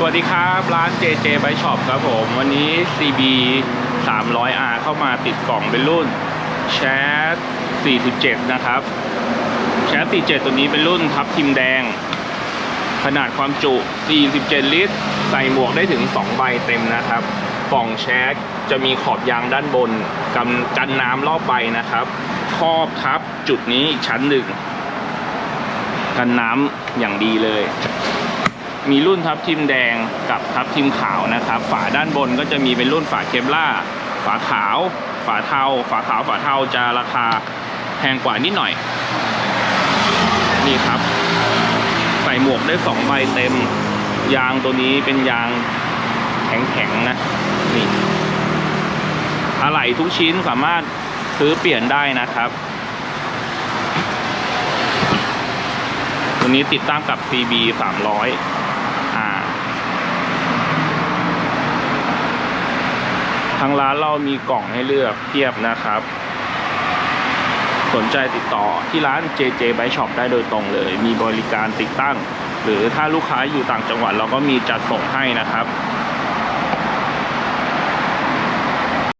สวัสดีครับร้าน JJ Bike Shop ครับผม วันนี้ CB 300R เข้ามาติดกล่องเป็นรุ่น Chat 47 นะครับ Chat 47 ตัวนี้เป็นรุ่นทับทิมแดง ขนาดความจุ 47 ลิตร ใส่หมวกได้ถึง 2 ใบเต็มนะครับ กล่องแชทจะมีขอบยางด้านบนกันกันน้ำรอบใบนะครับ ครอบทับจุดนี้อีกชั้นหนึ่งกันน้ำอย่างดีเลย มีรุ่นทับทิมแดงกับทับทิมขาวนะครับ ฝาด้านบนก็จะมีเป็นรุ่นฝาเคปล่าฝาขาว ฝาเทา ฝาขาวฝาเทาจะราคาแพงกว่านิดหน่อย นี่ครับ ใส่หมวกได้สองใบเต็ม ยางตัวนี้เป็นยางแข็งๆนะนี่อะไหล่ทุกชิ้นสามารถซื้อเปลี่ยนได้นะครับตัวนี้ติดตั้งกับ CB 300อ่า ทางร้านเรามีกล่องให้เลือกเทียบนะครับ สนใจติดต่อที่ร้าน JJ Bike Shop ได้โดยตรงเลย มีบริการติดตั้ง หรือถ้าลูกค้าอยู่ต่างจังหวัดเราก็มีจัดส่งให้นะครับ